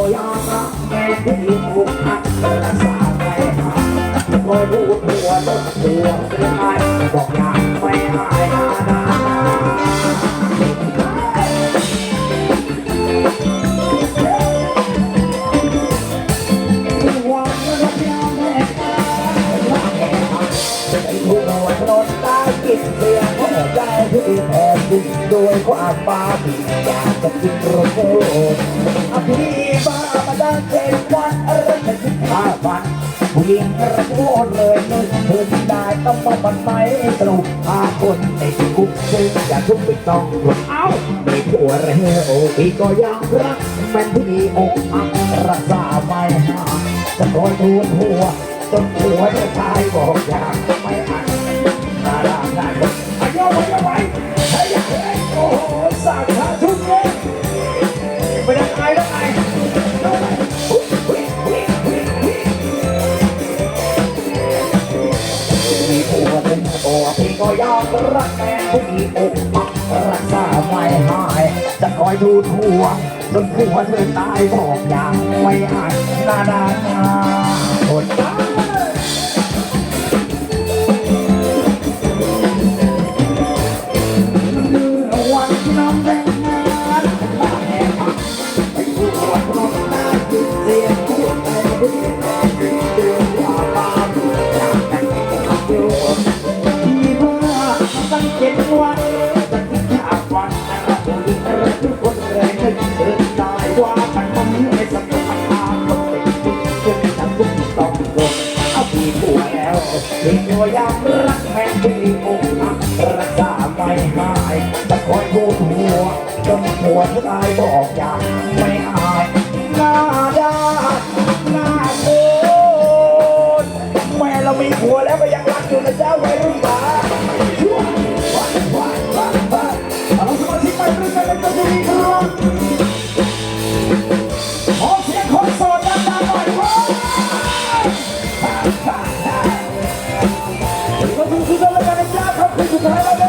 ก็ยอมรับแม่ที่ถูกหักรักษาไม่หายคอยพูดหัวต้นตัวเสียหายบอกอยากไม่หายนานาที่วันรักยามแม่รักม่จะได้ทุกวันนอนตายกินเสียงหัวใจที่แผ่ดินด้วยความบ้าบินอยากจะกินรโซอภิ บ้ามาได้เจ็ดวันอะไรจะสิบห้าวันผู้หญิงระโมดเลยนึกคืนได้ต้องมาบันไม่สรุปพาคนในคุกซึ่งอย่าทุกไปต้องหลุดเอ้าไม่ผัวเร็วพี่ก็ยังรักแฟนพี่อกอักรักษาไม่ห่ายจะคอยทูนหัวจนหัวจะตายบอกอยากไม่อันนาดานาด ก็ยอมรักแม่ผู้มีอกปักรักษาไม่หาย จะคอยดูทัวจนผัวเธอตายบอกอย่างไม่อันนาจนาดาคน เจ็ดวันจะทิ้งขาดวันแต่ละคนแต่ทุกคนเลยเดินตายว่ามันคงไม่สนุกมันพาคนไปกินจนทำทุกต้องโดนเอาปีผัวแล้วถึงตัวยังรักแม่ที่อกหักรักษาไม่หายจะคอยดูหัวจนหัวจะตายบอกอยากไม่อายหน้า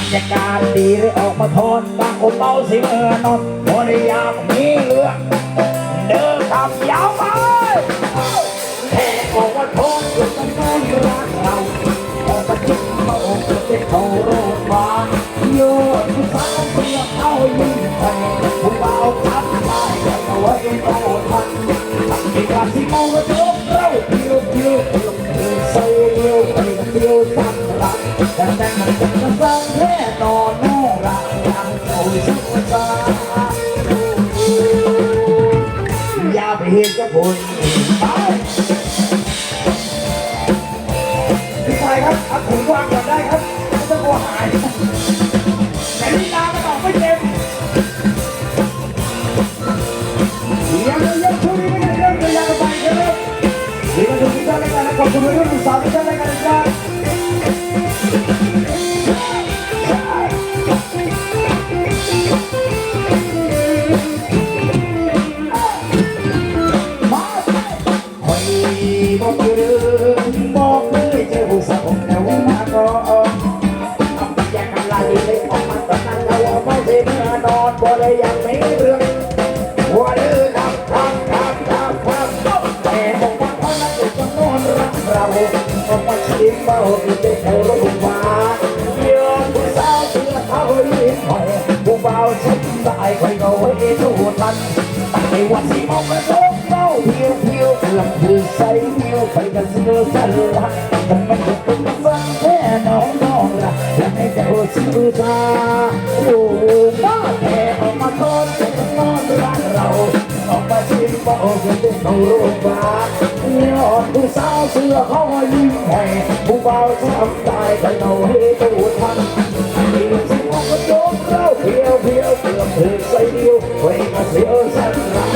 รรยากาศดีเลยออกมาทนบางคนเมาสิเมื่อนอนบริยามมีเรื่องเดินคำยาวไป อย่าไปเห็นกับคนไปพี่ชายครับเอาถุงวางก่อนได้ครับไม่ต้องกลัวหายแต่ลีลามันออกไม่เต็มยังยังช่วยไม่ได้เริ่มเลยยังไปเลยเดี๋ยวมาดูที่ด้านในการขอบคุณเรื่องสาวที่ด้านในการจ้า ยังไม่เรื่องว่าเรื่องทำทำทำทำทำแต่บอกว่าเขานั้นจะนอนรักเราบอกว่าชิมเมาที่เป็นเขารงพยาบาลเยอะผู้สาวเชื่อเขาลิ้นหอยผู้เบาฉันได้คอยเอาไว้ดูทันแต่ว่าสิมองกระจกเมาเพียวเพียวลำคือใส่เพียวไปกันเสือสันลักแต่มันจะเป็นฟังแค่น้องน้องละ คนสุดาหมู่บ้าแห่ออกมาทอนนอนร้าเรา ออกมาชิมบ่อเงินเด็กเขาโรงพยาบาลยอดผู้สาวเสื้อเขายิ้มแห่ผู้เบาช้ำตายแต่เราให้ตัวทันมีสิ่งของกระโจมเราเพียวเพียวเพื่อบถึงใส่เดียวไว้มาเสียวสันหลั